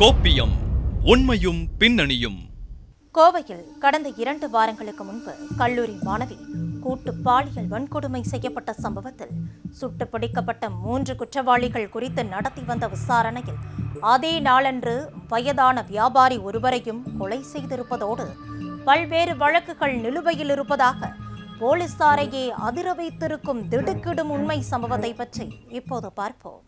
கோப்பியம் உண்மையும் பின்னணியும். கோவையில் கடந்த இரண்டு வாரங்களுக்கு முன்பு கல்லூரி மாணவி கூட்டு பாலியல் வன்கொடுமை செய்யப்பட்ட சம்பவத்தில் சுட்டு பிடிக்கப்பட்ட மூன்று குற்றவாளிகள் குறித்து நடத்தி வந்த விசாரணையில் அதே நாளன்று வயதான வியாபாரி ஒருவரையும் கொலை செய்திருப்பதோடு பல்வேறு வழக்குகள் நிலுவையில் இருப்பதாக போலீசாரையே அதிர வைத்திருக்கும் திடுக்கிடும் உண்மை சம்பவத்தை பற்றி இப்போது பார்ப்போம்.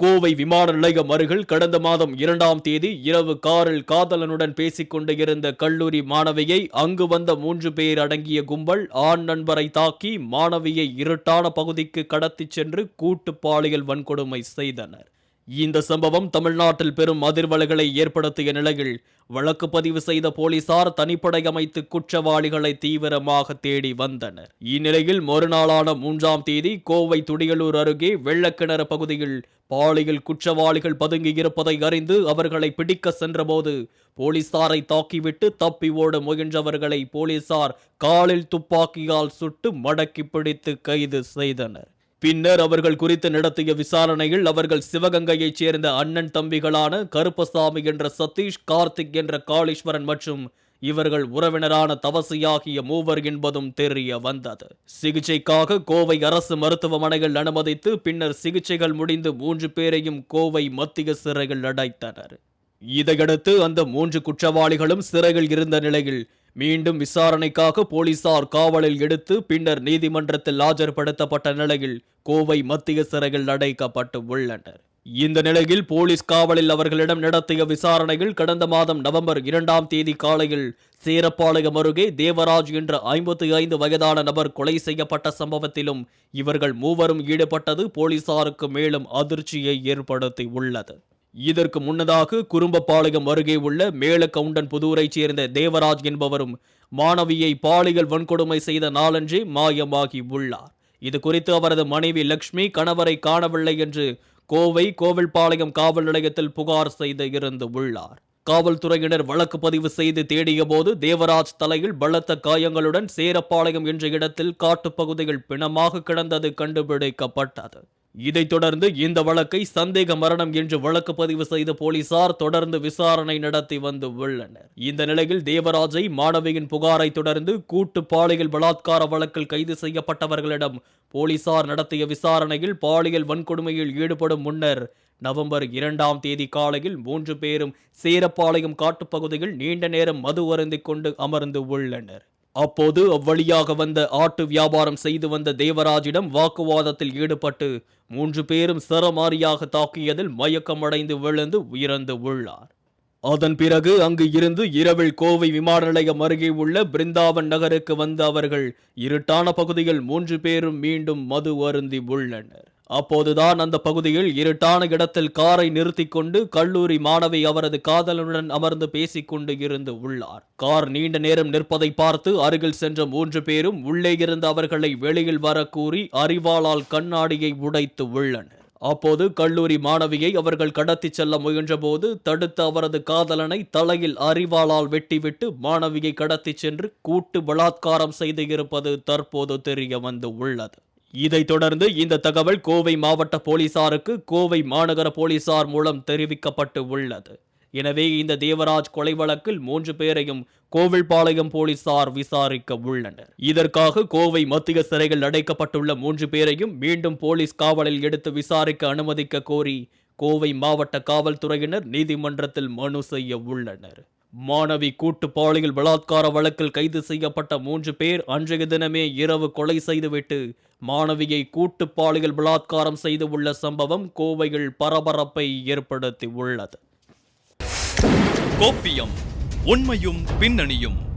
கோவை விமான நிலையம் அருகில் கடந்த மாதம் இரண்டாம் தேதி இரவு காரில் காதலனுடன் பேசிக் கொண்டு இருந்த கல்லூரி மாணவியை அங்கு வந்த மூன்று பேர் அடங்கிய கும்பல் ஆண் நண்பரை தாக்கி மாணவியை இருட்டான பகுதிக்கு கடத்திச் சென்று கூட்டு பாலியல் வன்கொடுமை செய்தனர். இந்த சம்பவம் தமிழ்நாட்டில் பெரும் அதிர்வலைகளை ஏற்படுத்திய நிலையில் வழக்கு பதிவு செய்த போலீசார் தனிப்படை அமைத்து குற்றவாளிகளை தீவிரமாக தேடி வந்தனர். இந்நிலையில் மறுநாளான மூன்றாம் தேதி கோவை துடியலூர் அருகே வெள்ளக்கிணறு பகுதியில் பாலியல் குற்றவாளிகள் பதுங்கியிருப்பதை அறிந்து அவர்களை பிடிக்க சென்றபோது போலீசாரை தாக்கிவிட்டு தப்பி ஓட முயன்றவர்களை போலீசார் காலில் துப்பாக்கியால் சுட்டு மடக்கி பிடித்து கைது செய்தனர். பின்னர் அவர்கள் குறித்து நடத்திய விசாரணையில் அவர்கள் சிவகங்கையைச் சேர்ந்த அண்ணன் தம்பிகளான கருப்பசாமி என்ற சதீஷ் கார்த்திக் என்ற காளீஸ்வரன் மற்றும் இவர்கள் உறவினரான தவசி ஆகிய மூவர் என்பதும் தெரிய வந்தது. சிகிச்சைக்காக கோவை அரசு மருத்துவமனையில் அனுமதித்து பின்னர் சிகிச்சைகள் முடிந்து மூன்று பேரையும் கோவை மத்திய சிறையில் அடைத்தனர். இதையடுத்து அந்த மூன்று குற்றவாளிகளும் சிறையில் இருந்த நிலையில் மீண்டும் விசாரணைக்காக போலீசார் காவலில் எடுத்து பின்னர் நீதிமன்றத்தில் ஆஜர்படுத்தப்பட்ட நிலையில் கோவை மத்திய சிறையில் அடைக்கப்பட்டு உள்ளனர். இந்த நிலையில் போலீஸ் காவலில் அவர்களிடம் நடத்திய விசாரணையில் கடந்த மாதம் நவம்பர் இரண்டாம் தேதி காலையில் சேரப்பாளையம் அருகே தேவராஜ் என்ற ஐம்பத்தி ஐந்து வயதான நபர் கொலை செய்யப்பட்ட சம்பவத்திலும் இவர்கள் மூவரும் ஈடுபட்டது போலீசாருக்கு மேலும் அதிர்ச்சியை ஏற்படுத்தி உள்ளது இதற்கு முன்னதாக குறும்பபாளையம் அருகே உள்ள மேலக்கவுண்டன் புதூரைச் சேர்ந்த தேவராஜ் என்பவரும் மாணவியை பாலியல் வன்கொடுமை செய்த நாளன்றே மாயமாகி உள்ளார். இது குறித்து அவரது மனைவி லக்ஷ்மி கணவரை காணவில்லை என்று கோவை கோவில்பாளையம் காவல் நிலையத்தில் புகார் செய்து இருந்து உள்ளார். காவல்துறையினர் வழக்கு பதிவு செய்து தேடிய போது தேவராஜ் தலையில் பலத்த காயங்களுடன் சேரப்பாளையம் என்ற இடத்தில் காட்டுப்பகுதியில் பிணமாக கிடந்தது கண்டுபிடிக்கப்பட்டது. இதைத் தொடர்ந்து இந்த வழக்கை சந்தேக மரணம் என்று வழக்கு பதிவு செய்த போலீசார் தொடர்ந்து விசாரணை நடத்தி வந்து உள்ளனர். இந்த நிலையில் தேவராஜை மாணவியின் புகாரை தொடர்ந்து கூட்டு பாலியல் பலாத்கார வழக்கில் கைது செய்யப்பட்டவர்களிடம் போலீசார் நடத்திய விசாரணையில் பாலியல் வன்கொடுமையில் ஈடுபடும் முன்னர் நவம்பர் இரண்டாம் தேதி காலையில் மூன்று பேரும் சேரப்பாளையம் காட்டுப்பகுதியில் நீண்ட நேரம் மது அருந்திக் கொண்டு அமர்ந்து உள்ளனர். அப்போது அவ்வழியாக வந்த ஆட்டு வியாபாரம் செய்து வந்த தேவராஜிடம் வாக்குவாதத்தில் ஈடுபட்டு மூன்று பேரும் சரமாரியாக தாக்கியதில் மயக்கமடைந்து விழுந்து உயிர்ந்து உள்ளார். அதன் பிறகு அங்கு இருந்து இரவில் கோவை விமான நிலையம் அருகே உள்ள பிருந்தாவன் நகருக்கு வந்த அவர்கள் இருட்டான பகுதியில் மூன்று பேரும் மீண்டும் மது அருந்தி உள்ளனர். அப்போதுதான் அந்த பகுதியில் இருட்டான இடத்தில் காரை நிறுத்தி கொண்டு கல்லூரி மாணவி அவரது காதலனுடன் அமர்ந்து பேசிக்கொண்டு இருந்து உள்ளார். கார் நீண்ட நேரம் நிற்பதை பார்த்து அருகில் சென்ற மூன்று பேரும் உள்ளே இருந்து அவர்களை வெளியில் வர கூறி அறிவாளால் கண்ணாடியை உடைத்து உள்ளனர். அப்போது கல்லூரி மாணவியை அவர்கள் கடத்தி செல்ல முயன்றபோது தடுத்த அவரது காதலனை தலையில் அறிவாளால் வெட்டிவிட்டு மாணவியை கடத்தி சென்று கூட்டு பலாத்காரம் செய்து இருப்பது தற்போது தெரிய வந்து உள்ளது. இதைத் தொடர்ந்து இந்த தகவல் கோவை மாவட்ட போலீசாருக்கு கோவை மாநகர போலீசார் மூலம் தெரிவிக்கப்பட்டு உள்ளது. எனவே இந்த தேவராஜ் கொலை வழக்கில் மூன்று பேரையும் கோவில்பாளையம் போலீசார் விசாரிக்க உள்ளனர். இதற்காக கோவை மத்திய சிறையில் அடைக்கப்பட்டுள்ள மூன்று பேரையும் மீண்டும் போலீஸ் காவலில் எடுத்து விசாரிக்க அனுமதிக்க கோரி கோவை மாவட்ட காவல்துறையினர் நீதிமன்றத்தில் மனு செய்ய உள்ளனர். மாணவி கூட்டு பாலியல் பலாத்கார வழக்கில் கைது செய்யப்பட்ட மூன்று பேர் அன்றைய தினமே இரவு கொலை செய்துவிட்டு மாணவியை கூட்டு பாலியல் பலாத்காரம் செய்து உள்ள சம்பவம் கோவையில் பரபரப்பை ஏற்படுத்தி உள்ளது கோப்பியம் உண்மையும் பின்னணியும்.